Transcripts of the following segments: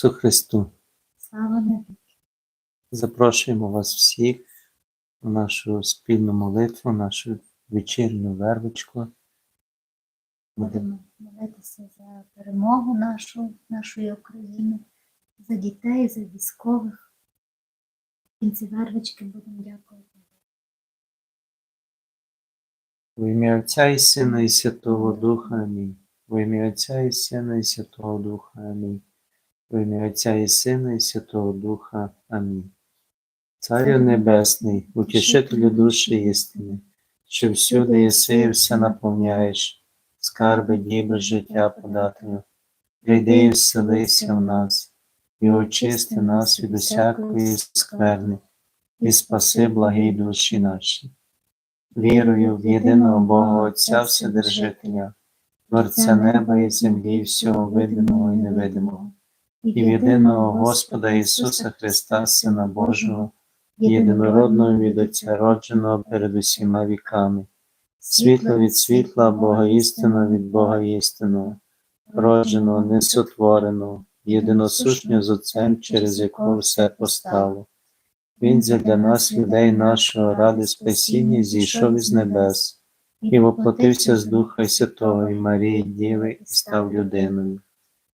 Ісусу Христу. Слава навіки. Запрошуємо вас всіх в нашу спільну молитву, нашу вечірню вервочку. Будемо молитися за перемогу нашу, нашої України, за дітей, за військових. В кінці вервички будемо дякувати. в ім'я Отця і Сина і Святого Духа. Амінь. В ім'я Отця і Сина і Святого Духа. Амінь. В ім'я Отця і Сина і Святого Духа. Амінь. Царю Небесний, утішителю душі істини, що всюди єси і все наповняєш, скарби дібри життя подателю. Прийди і вселися в нас, і очисти нас від усякої скверни, і спаси благі душі наші. Вірую в єдиного Бога Отця Вседержителя, Творця неба і землі, всього видимого і невидимого, і в єдиного Господа Ісуса Христа, Сина Божого, єдинородного від Отця родженого перед усіма віками, світло від світла, Бога істина від Бога істинного, родженого, несотвореного, єдиносушнього з Отцем, через якого все постало. Він для нас, людей нашого, ради спасіння, зійшов із небес, і воплотився з Духа Святого і Марії Діви, і став людиною,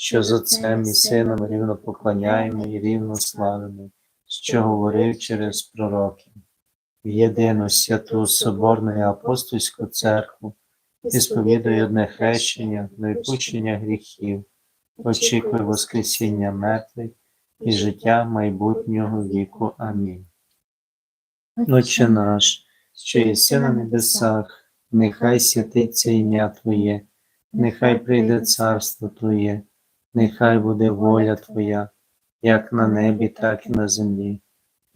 що з Отцем і Сином рівно поклоняємо і рівно славимо, що говорив через пророків, в єдину святу Соборну і апостольську церкву, і сповідує одне хрещення, відпущення гріхів, очікує Воскресіння мертвих і життя майбутнього віку. Амінь. Отче наш, що єси на небесах, нехай святиться ім'я Твоє, нехай прийде царство Твоє, нехай буде воля Твоя, як на небі, так і на землі.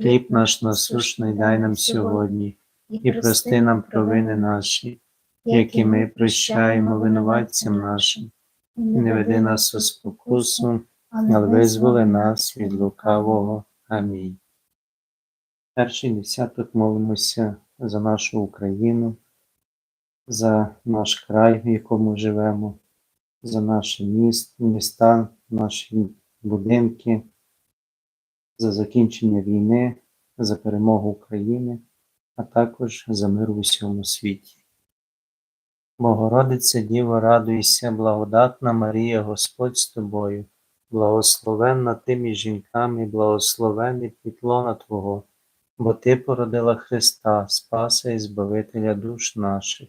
Хліб наш насушний дай нам сьогодні, і прости нам провини наші, які ми прощаємо винуватцям нашим, і не веди нас у спокусу, але визволи нас від лукавого. Амінь. Перший десяток молимося за нашу Україну, за наш край, в якому живемо, за наші міст, міста, наші будинки, за закінчення війни, за перемогу України, а також за мир у всьому світі. Богородиця Діво, радуйся, благодатна Марія, Господь з тобою, благословенна ти між жінками, і благословений плітлона Твого бо Ти породила Христа, Спаса і Збавителя душ наших.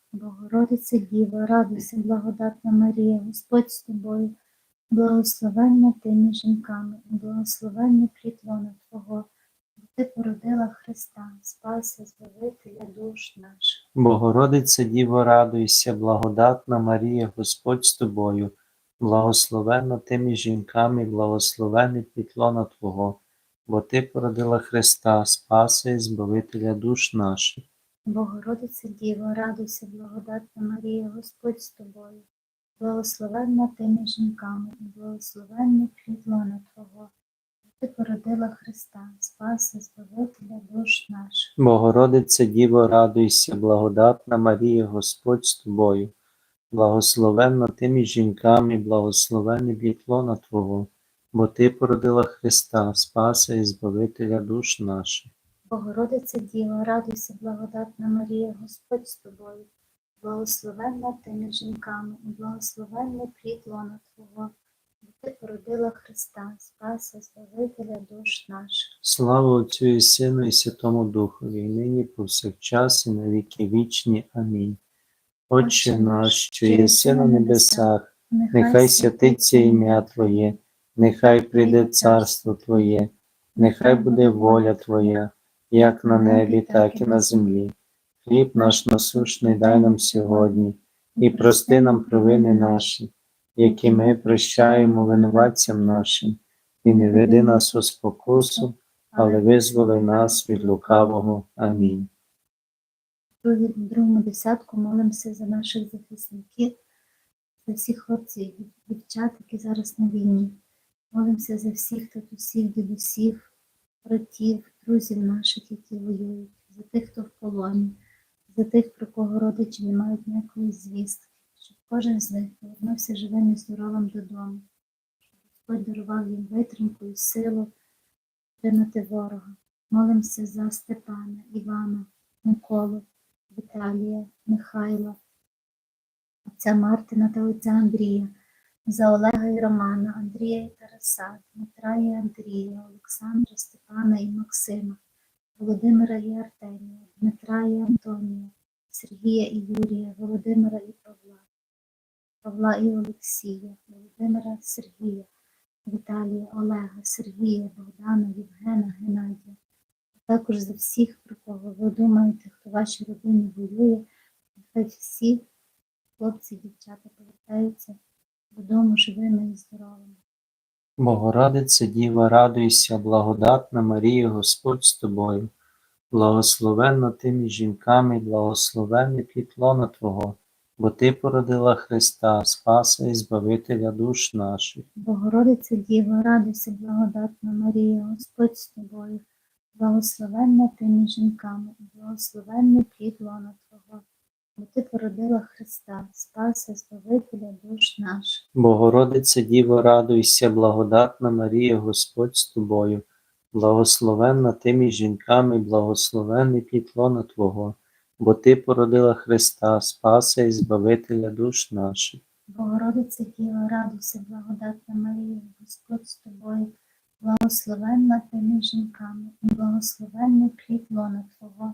Богородиця Діва, радуйся, благодатна Марія, Господь з тобою, благословенна ти між жінками, і благословенний плід Твого, бо ти породила Христа, Спаса, Збавителя душ наших. Богородиця Діво, радуйся, благодатна Марія, Господь з тобою, благословенна ти між жінками, і благословений плід лона Твого, бо Ти породила Христа, Спаса і Збавителя душ наших. Богородиця Діва, радуйся, благодатна Марія, Господь з тобою, благословенна ти між жінками, і благословенний плід лона Твого, Ти породила Христа, Спаса, Збавителя душ наших. Богородице Діво, радуйся, благодатна Марія, Господь з тобою, благословенна ти між жінками, благословений плід лона Твого, бо Ти породила Христа, Спаса і Збавителя душ наших. Богородице Діво, радуйся, благодатна Марія, Господь з тобою, благословенна ти між жінками, і благословенний плід лона Твого, бо ти породила Христа, Спаса, Збавителя душ наших. Слава Отцю і Сину і Святому Духові, і нині повсякчас і на віки вічні. Амінь. Отче наш, що єси на небесах, нехай святиться ім'я Твоє, нехай прийде царство Твоє, нехай буде воля Твоя, як на небі, так і на землі. Хліб наш насущний дай нам сьогодні, і прости нам провини наші, які ми прощаємо винуватцям нашим, і не веди нас у спокусу, але визволи нас від лукавого. Амінь. Другі- другому десятку молимося за наших захисників, за всіх хлопців і дівчат, які зараз на війні. Молимося за всіх татусів, дідусів, братів, друзів наших, які воюють, за тих, хто в полоні, за тих, про кого родичі не мають ніякої звістки, щоб кожен з них повернувся живим і здоровим додому, щоб Господь дарував їм витримку і силу тримати ворога. Молимося за Степана, Івана, Миколу, Віталія, Михайла, отця Мартина та отця Андрія, за Олега і Романа, Андрія і Тараса, Дмитра і Андрія, Олександра, Степана і Максима, Володимира і Артемія, Дмитра і Антонія, Сергія і Юрія, Володимира і Павла, Павла і Олексія, Володимира Сергія, Віталія, Олега, Сергія, Богдана, Євгена, Геннадія. А також за всіх, про кого ви думаєте, хто вашій родині воює, нехай всі хлопці, дівчата повертаються додому живими і здоровими. Богородице Діва, радуйся, благодатна Марія, Господь з тобою, благословенна ти між жінками, благословенний плід лона Твого, бо Ти породила Христа, Спаса і Збавителя душ наших. Богородиця Діва, радуйся, благодатна Марія, Господь з тобою, благословенна ти між жінками, і благословенний плід лона Твого, бо ти породила Христа, Спаса, Збавителя душ наших. Богородице Діво, радуйся, благодатна Марія, Господь з тобою, благословенна ти між жінками, благословенний плід лона Твого, бо Ти породила Христа, Спаса і Збавителя душ наших. Богородиця Діва, радуйся, благодатна Марія, Господь з тобою, благословенна ти між жінками, і благословенний плід лона Твого,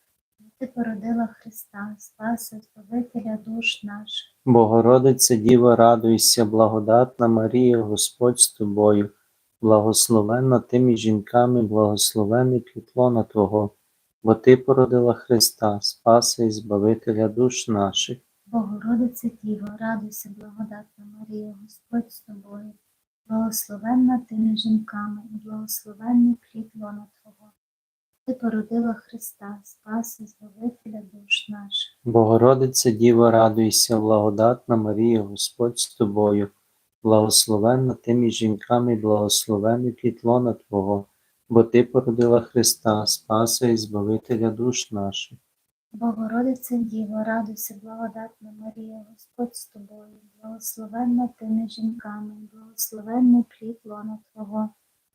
ти породила Христа, Спаса, Збавителя душ наших. Богородице Діво, радуйся, благодатна Марія, Господь з тобою, благословенна ти між жінками, благословений плід лона Твого, бо Ти породила Христа, Спаса і Збавителя душ наших. Богородиця Діва, радуйся, благодатна Марія, Господь з тобою, благословенна ти між жінками, і благословенний плід лона Твого. Ти породила Христа, Спаса, Збавителя душ наших. Богородице Діво, радуйся, благодатна Марія, Господь з тобою, благословенна ти між жінками, благословений плід лона Твого, бо Ти породила Христа, Спаса і Збавителя душ наших. Богородиця Діва, радуйся, благодатна Марія, Господь з тобою, благословенна ти між жінками, благословенний плід лона Твого,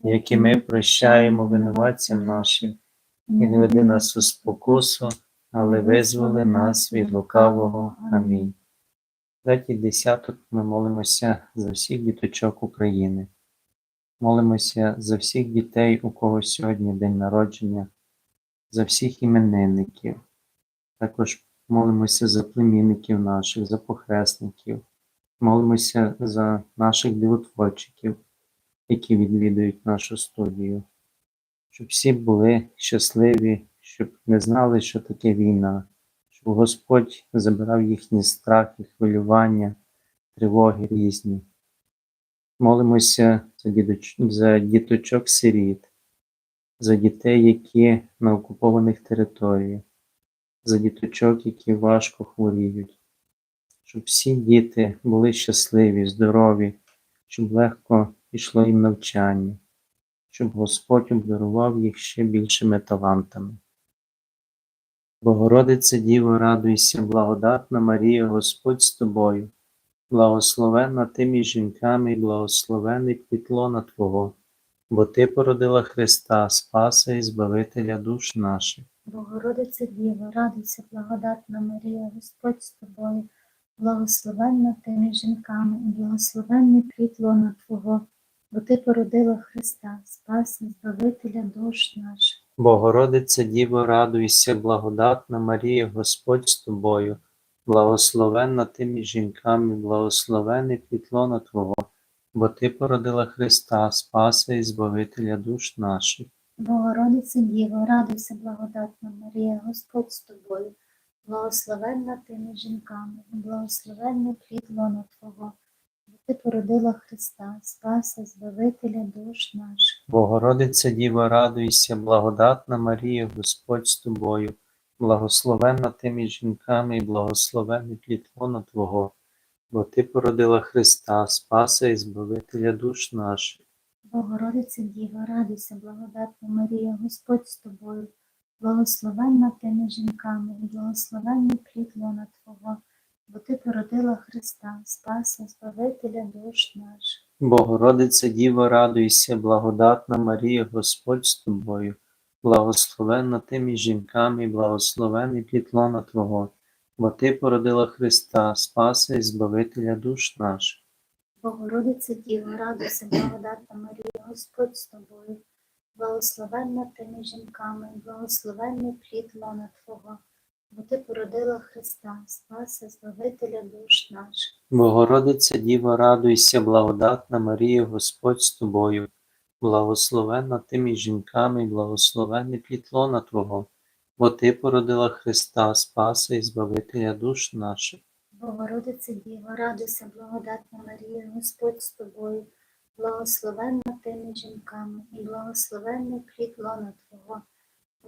які ми прощаємо винуватцям нашим, і не веди нас у спокусу, але визволи нас від лукавого. Амінь. Третій десяток ми молимося за всіх діточок України. Молимося за всіх дітей, у кого сьогодні день народження, за всіх іменинників. Також молимося за племінників наших, за похресників. Молимося за наших дивотворчиків, які відвідують нашу студію. Щоб всі були щасливі, щоб не знали, що таке війна, щоб Господь забирав їхні страхи, хвилювання, тривоги різні. Молимося за, діточок сиріт, за дітей, які на окупованих територіях, за діточок, які важко хворіють, щоб всі діти були щасливі, здорові, щоб легко йшло їм навчання, щоб Господь обдарував їх ще більшими талантами. Богородице Діво, радуйся, благодатна Марія, Господь з тобою, благословенна ти між жінками, і благословений плітлона Твого, бо Ти породила Христа, Спаса і Збавителя душ наших. Богородице Діво, радуйся, благодатна Марія, Господь з тобою, благословенна ти між жінками, і благословенний плід Твого, бо ти породила Христа, Спаса, Збавителя душ наших. Богородице Діво, радуйся, благодатна Марія, Господь з тобою, благословенна ти між жінками, благословений плітлона Твого, бо Ти породила Христа, Спаса і Збавителя душ наших. Богородице Діво, радуйся, благодатна Марія, Господь з тобою, благословенна ти між жінками, і благословенний плід лона Твого, ти породила Христа, Спаса, Збавителя душ наших. Богородице Діво, радуйся, благодатна Марія, Господь з тобою, благословенна ти між жінками і благословений плід Твого, бо Ти породила Христа, Спаса і Збавителя душ наших. Богородице Діва, радуйся, благодатна Марія, Господь з тобою, благословенна ти між жінками, і благословенний плід лона Твого, бо ти породила Христа, Спаса, Збавителя душ наших. Богородице Діво, радуйся, благодатна Марія, Господь з тобою, благословенна ти між жінками, благословений плід лона Твого, бо Ти породила Христа, Спаса і Збавителя душ наших. Богородице Діва, радуйся, благодатна Марія, Господь з тобою, благословенна ти між жінками, благословенний плід лона Твого, бо ти породила Христа, Спаса, Збавителя душ наших. Богородице Діво, радуйся, благодатна Марія, Господь з тобою, благословенна ти між жінками, і благословений плід Твого, бо Ти породила Христа, Спаса і Збавителя душ наших. Богородице Діва, радуйся, благодатна Марія, Господь з тобою, благословенна ти між жінками, і благословенний плід лона Твого,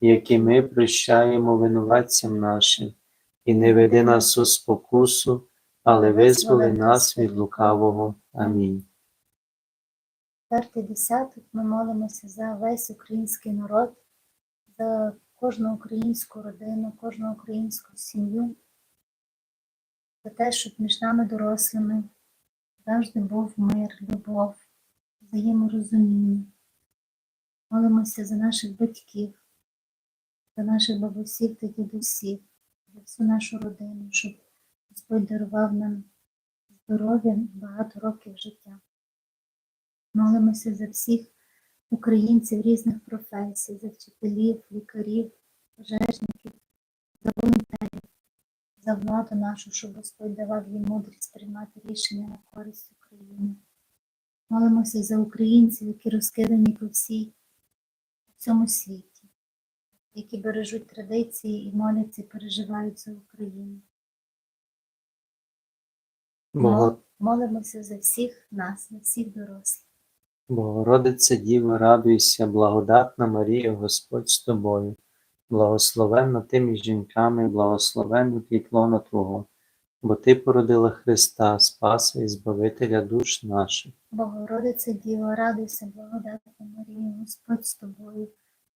які ми прощаємо винуватцям нашим і не веди нас у спокусу, але визволи нас від лукавого. Амінь. Четвертий десяток ми молимося за весь український народ, за кожну українську родину, кожну українську сім'ю, за те, щоб між нами дорослими завжди був мир, любов, взаєморозуміння. Молимося за наших батьків, за наших бабусів та дідусів, за всю нашу родину, щоб Господь дарував нам здоров'я багато років життя. Молимося за всіх українців різних професій, за вчителів, лікарів, пожежників, за волонтерів, за владу нашу, щоб Господь давав їм мудрість приймати рішення на користь України. Молимося за українців, які розкидані по всій по всьому світі, які бережуть традиції і моляться, і переживають за Україну. Бого- Молимося за всіх нас, за всіх дорослих. Богородице Діво, радуйся, благодатна Марія, Господь з тобою, благословенна ти між жінками, благословенний плід лона Твого, бо Ти породила Христа, Спаса і Збавителя душ наших. Богородице Діво, радуйся, благодатна Марія, Господь з тобою,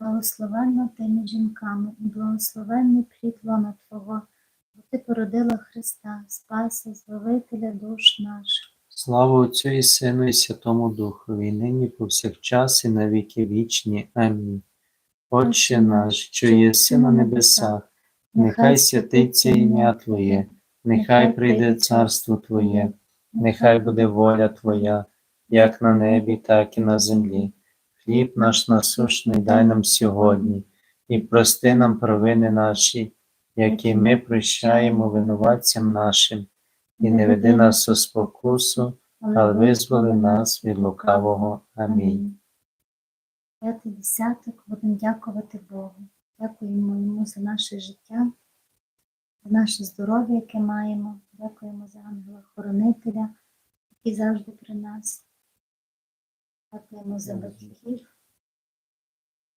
благословенна ти між жінками, і благословенний плід лона Твого, бо ти породила Христа, Спаса, Збавителя душ наших. Слава Отцю і Сину і Святому Духові, і нині повсякчас і на віки вічні. Амінь. Отче наш, що єси на небесах, нехай святиться ім'я Твоє, нехай прийде царство Твоє, нехай буде воля Твоя, як на небі, так і на землі. Хліб наш насущний дай нам сьогодні, і прости нам провини наші, які ми прощаємо винуватцям нашим, і не веди нас у спокусу, але визволи нас від лукавого. Амінь. П'ятий десяток будемо дякувати Богу. Дякуємо йому за наше життя, за наше здоров'я, яке маємо. Дякуємо за ангела-хоронителя, який завжди при нас. Дякуємо за батьків.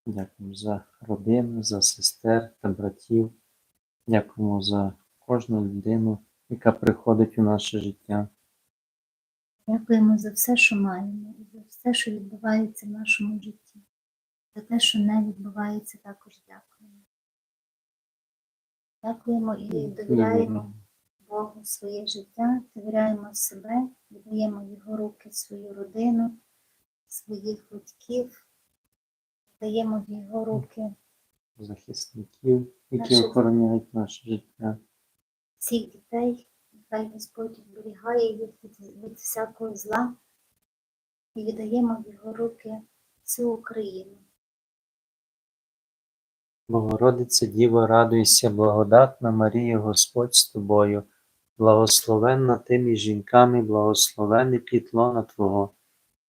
Дякуємо за родину, за сестер та братів. Дякуємо за кожну людину, яка приходить у наше життя. Дякуємо за все, що маємо, і за все, що відбувається в нашому житті. За те, що не відбувається, також дякуємо. Дякуємо і довіряємо Богу своє життя, довіряємо себе, віддаємо Його руки свою родину, своїх батьків, даємо в Його руки захисників, які Наших- охороняють наше життя. всіх дітей. Нехай Господь оберігає їх від, від всякого зла і віддаємо в Його руки всю Україну. Богородице Діво, радуйся, благодатна Марія, Господь з тобою, благословенна ти між жінками, благословенний плід лона Твого,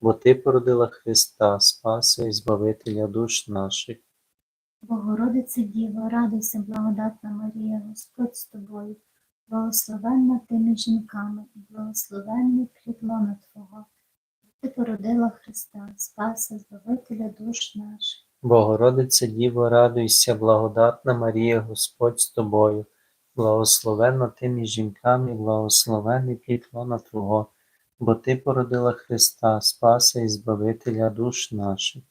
бо Ти породила Христа, Спаса і Збавителя душ наших. Богородице Діво, радуйся, благодатна Марія, Господь з тобою, благословенна ти між жінками, і благословенний плід лона Твого. Ти породила Христа, Спаса, Збавителя душ наших. Богородице Діво, радуйся, благодатна Марія, Господь з тобою, благословенна ти між жінками, і благословений плід лона Твого, бо Ти породила Христа, Спаса і Збавителя душ наших.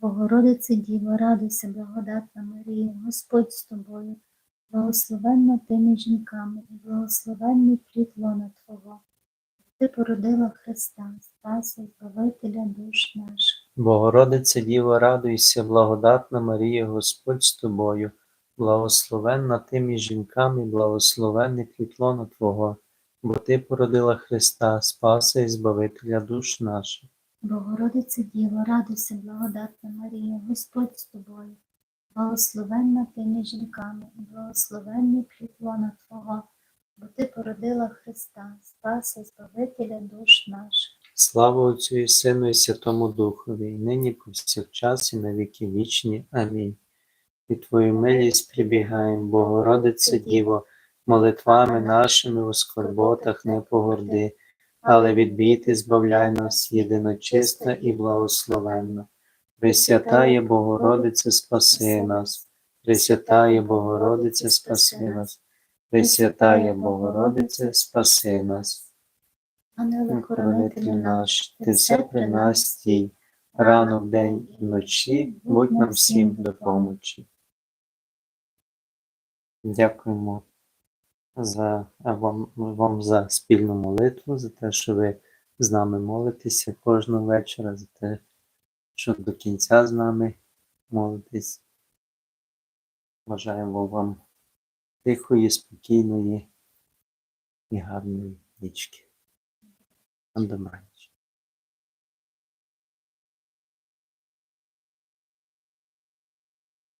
Богородице Діво, радуйся, благодатна Марія, Господь з тобою, благословенна ти між жінками, і благословенний плід лона Твого. Ти породила Христа, Спаса, і Збавителя душ наших. Богородице Діво, радуйся, благодатна Марія, Господь з тобою, благословенна ти між жінками, благословенний плід лона Твого, бо Ти породила Христа, Спаса і Збавителя душ наших. Богородице Діво, радуйся, благодатна Марія, Господь з тобою, благословенна ти між жінками, і благословенний плід лона Твого, бо ти породила Христа, Спаса, і Збавителя душ наших. Слава Отцю і Сину і Святому Духові, і нині повсякчас і на віки вічні. Амінь. І Твою милість прибігаємо, Богородице Діво, молитвами нашими у скорботах не погорди, але відбійте, збавляй нас, єдиночисна і благословенна. Пресвятає Богородице, спаси нас, Пресвятає Богородице, спаси нас, Пресвятає Богородице, спаси нас. Ангеле Хоронителю наш, ти все при нас стій, рано вдень і вночі, будь нам всім допомочі. Дякуємо за, вам, вам за спільну молитву, за те, що ви з нами молитеся кожного вечора, за те, що до кінця з нами молитесь. Бажаємо вам тихої, спокійної і гарної нічки. До